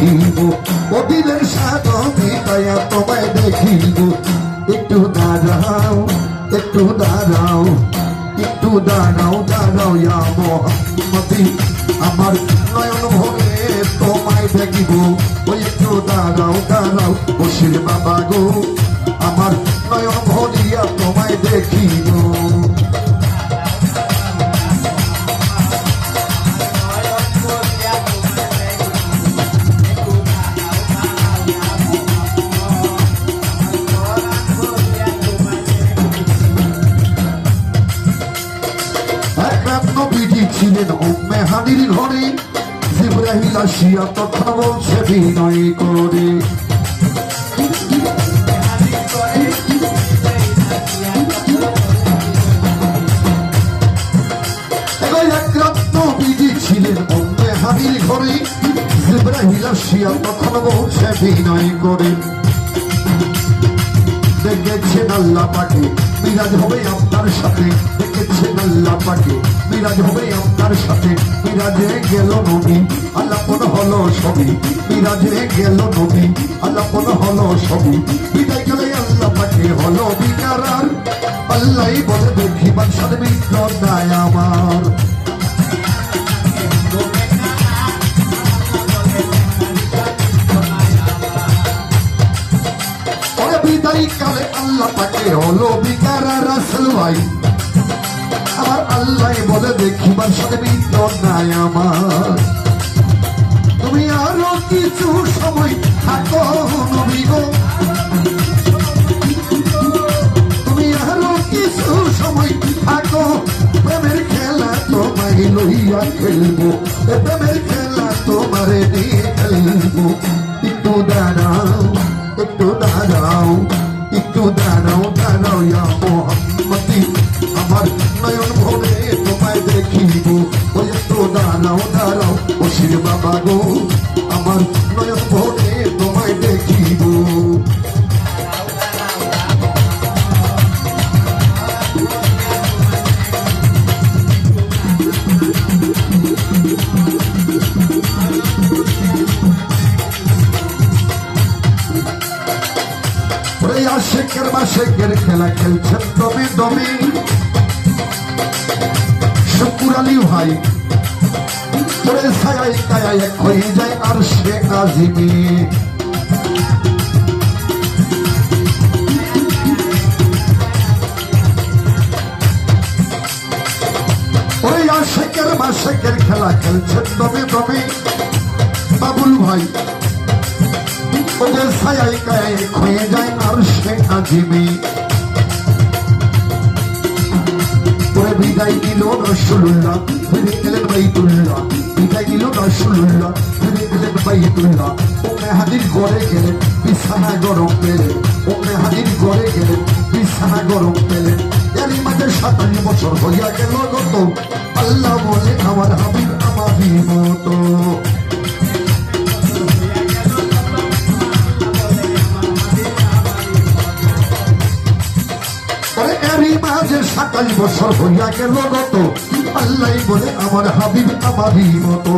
দেখিব। স্বাদ মিটাইয়া তোমায় দেখিব। একটু দাঁড়াও একটু দাঁড়াও একটু দাঁড়াও দাঁড়াও মোহাম্মদি আমার নয়ন ভরে তোমায় দেখিব। ওই একটু দাঁড়াও দাঁড়াও, বসির বাবা গো। আমার নয়ন ভরিয়া তোমায় দেখিব। আসিয়া তখন বলছে বিনয় করে। ঘরে ইব্রাহিল আসিয়া তখন বলছে বিনয় করে। দেখেছেন আল্লাহ পাকে। মিরাজ হবে আপনার সাথে। দেখেছেন আল্লাহ পাকে। মিরাজ হবে আপনার সাথে। মিরাজে গেল নবী আল্লাহ কোন হলো সবই মিরাজে গেল নবী আল্লাহ কোন হলো সবই বিদায় গেলে আল্লাহ পাকে, হলো বিকার আল্লাহ বলে, দেখি বাদশার দায় আমার। কালে আল্লাহ পাকে হলো বিকার রাসেল ভাই। আমার আল্লাহ বলে দেখিবার মিত্র নাই আমার। তুমি আরও কিছু সময় থাকো নবী গো। তুমি আরও কিছু সময় থাকো। প্রেমের খেলা তোমায় লইয়া খেলব। প্রেমের বসির বাবা গো আমার নয়ন ভরে তোমায় দেখিব। আশেকের মাসেকের খেলা খেলছেন দমে দমে। শুকুর আলী ভাই ওরে ছায় কায় এক হয়ে যায় আর সে আজিমি ওরে আশেকের মাসেকের খেলা খেলছেন দমে দমে বাবুল ভাই, ওদের ছায় কায় হয়ে যায় আর সে আজিমি বিদায় দিল রসুল্লাহ ফিরে বাইতুল্লাহ। দিল রসুল্লাহ ফিরে বাইতুল্লাহ ও মেহাদির ঘরে গেলেন বিছানা গরম পেলেন ও মেহাদির ঘরে গেলেন বিছানা গরম পেলেন এরই মাঝে সাতাশ বছর হইয়া গেল গত আল্লাহ বলে আমার হাবিব আমারই মতো সাতাশ বছর হইয়া গেল গত। আল্লাহ বলে আমার হাবিব আমারই মতো।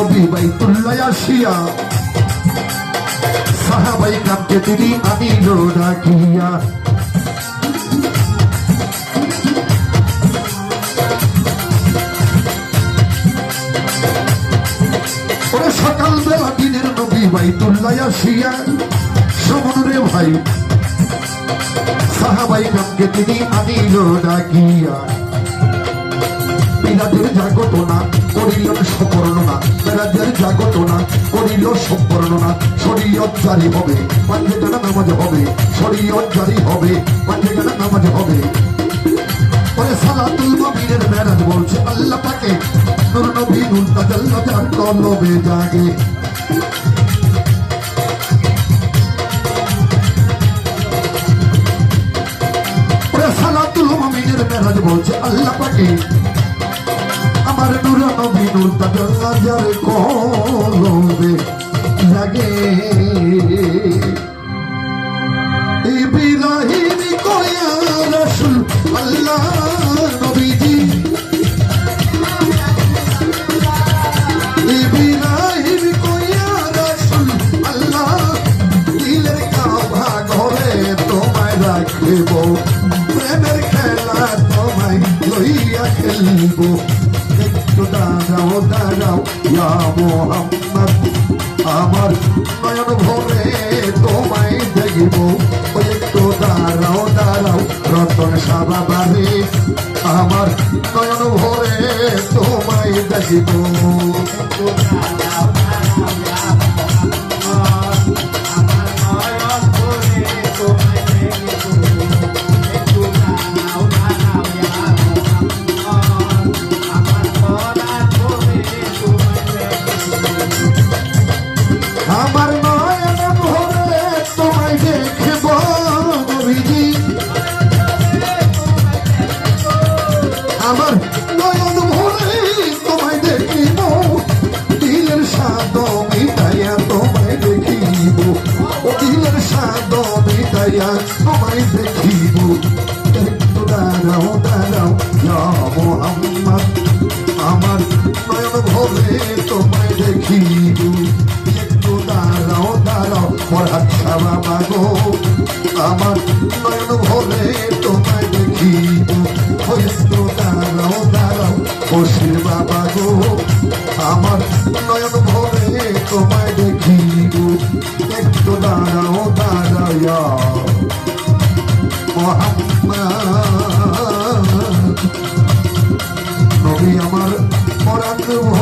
নবী বাইতুল্লাহ আসিয়া, সাহাবাই কামকে তিনি আনিল ডাকিয়া। সকাল বেলা দিনের নবী বাইতুল্লাহ আসিয়া সমরে ভাই, সাহাবাই কামকে তিনি আনিল ডাকিয়া। পিলাদের জাগতনা করিল সপর্ণনা। পেরাদের জাগতনা করিল সপর্ণনা। শরীয়ত জারি হবে পাঞ্জে নামাজ হবে। শরীয়ত জারি হবে পাঞ্জে নামাজ হবে। পরে সালাতুল মাবিনের মেরাজ বলছে, আল্লাহ আল্লাহ পাকে আমার নূর নবী নূর তাজাল্লা যার কলবে জাগে ইব্রাহিম কয়া রাসূল, আল্লাহ নবীজি। ইব্রাহিম কয়া রাসূল, আল্লাহ দিলের তোমায় ইয়া মোহাম্মদ, আমার নয়ন ভরে তোমায় দেখিব। ওই একটু দাঁড়াও দাঁড়াও, রতন সাবা বাড়ি। আমার নয়ন ভরে তোমায় দেখিব। আমার খুশির বাবা গো, আমার নয়ন ভরে তোমায় দেখি গো। একটু দাঁড়াও, দাঁড়াইয়া। মহাত্মা, নবী আমার পরাক্রম